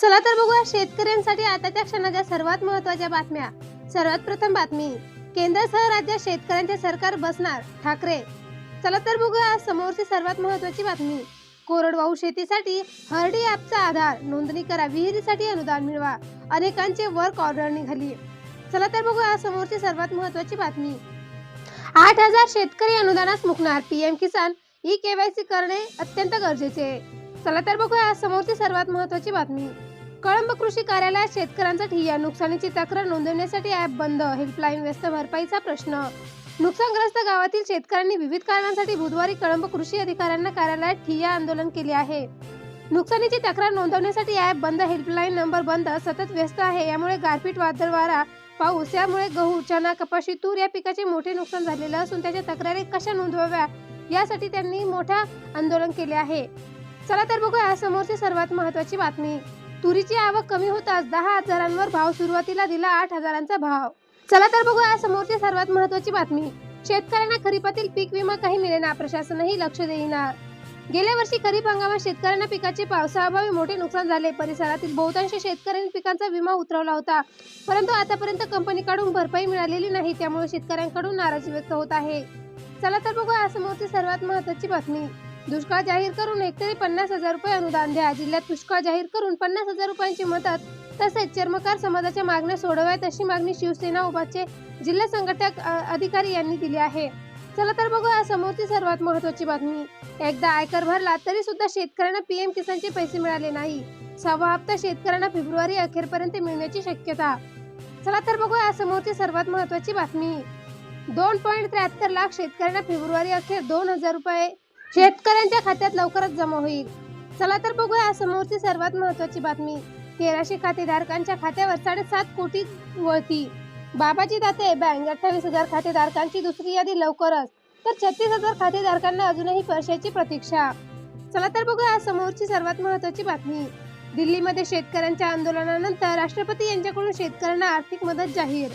चला तर बघूया शेतकऱ्यांसाठी आताच्या क्षणाच्या सर्वात महत्त्वाच्या बातम्या. सर्वात प्रथम बातमी केंद्रासह राज्यात शेतकऱ्यांचे सरकार बसणार ठाकरे. चला तर बघूया आज समोरची सर्वात महत्वाची बातमी. कोरडवाहू शेतीसाठी हरडी ॲपचा आधार नोंदणी करा विहिरीसाठी अनुदान मिळवा अनेकांचे वर्क ऑर्डर निघाली. चला तर बघूया आज समोरची सर्वात महत्वाची बातमी. आठ हजार शेतकरी अनुदानास मुकणार पीएम किसान ई केवायसी करणे अत्यंत गरजेचे. आहे. चला तर बघूया आज समोरची सर्वात महत्वाची बातमी. कळंब कृषी कार्यालयात शेतकऱ्यांचा ठिय्या नुकसानीची तक्रार नोंदवण्यासाठी ॲप बंद हेल्पलाईन व्यस्त भरपाईचा प्रश्न. नुकसानग्रस्त गावातील शेतकऱ्यांनी विविध कारणांसाठी बुधवारी कळंब कृषी अधिकाऱ्यांना कार्यालयात ठिय्या आंदोलन केले आहे. नुकसानीची तक्रार नोंदवण्यासाठी ॲप बंद हेल्पलाईन नंबर बंद सतत व्यस्त आहे. यामुळे गारपीट वादळ वारा पाऊस यामुळे गहू चना कपाशी तूर या पिकाचे मोठे नुकसान झालेलं असून त्याच्या तक्रारी कशा नोंदवाव्या यासाठी त्यांनी मोठा आंदोलन केले आहे. चला तर बघूया आज समोरची सर्वात महत्वाची बातमी. तुरीची आवक कमी होताच दहा हजारांवर भाव सुरुवातीला दिला आठ हजारांचा भाव. चला तर बघूया आज समोरची सर्वात महत्वाची बातमी. शेतकऱ्यांना खरीपातील पीक विमा काही मिळेना प्रशासनही लक्ष देईना. गेल्या वर्षी खरीप हंगामात शेतकऱ्यांना पिकाचे पावसाअभावी मोठे नुकसान झाले. परिसरातील बहुतांश शेतकऱ्यांनी पिकांचा विमा उतरवला होता. परंतु आतापर्यंत कंपनीकडून भरपाई मिळालेली नाही त्यामुळे शेतकऱ्यांकडून नाराजी व्यक्त होत आहे. चला तर बघूया आज समोरची सर्वात महत्वाची बातमी. दुष्काळ जाहीर करून हेक्टरी पन्नास हजार रुपये अनुदान द्या. जिल्ह्यात दुष्काळ जाहीर करून पन्नास हजार रुपयांची मदत. तसेच चर्मकार समाजाच्या मागण्या सोडवाव्यात अशी मागणी शिवसेना उपाचे जिल्हा संघटक अधिकारी यांनी दिली आहे. चला तर बघूया समोरची सर्वात महत्वाची बातमी. एकदा आयकर भरला तरी सुद्धा शेतकऱ्यांना पीएम किसानचे पैसे मिळाले नाही. सहावा हप्ता शेतकऱ्यांना फेब्रुवारी अखेरपर्यंत मिळण्याची शक्यता. चला तर बघूया समोरची सर्वात महत्वाची बातमी. दोन पॉईंट त्र्याहत्तर लाख शेतकऱ्यांना फेब्रुवारी अखेर दोन हजार रुपये शेतकऱ्यांच्या खात्यात लवकरच जमा होईल. चला तर बघूया समोरची सर्वात महत्वाची बातमी. तेराशे खातेधारकांच्या खात्यावर साडेसात कोटी वळती. बाबाजी दाते बँक अठ्ठावीस हजार खातेधारकांची दुसरी यादी लवकरच. तर छत्तीस हजार खातेधारकांना अजूनही पैशाची प्रतीक्षा. चला तर बघूया समोरची सर्वात महत्वाची बातमी. दिल्लीमध्ये शेतकऱ्यांच्या आंदोलनानंतर राष्ट्रपती यांच्याकडून शेतकऱ्यांना आर्थिक मदत जाहीर.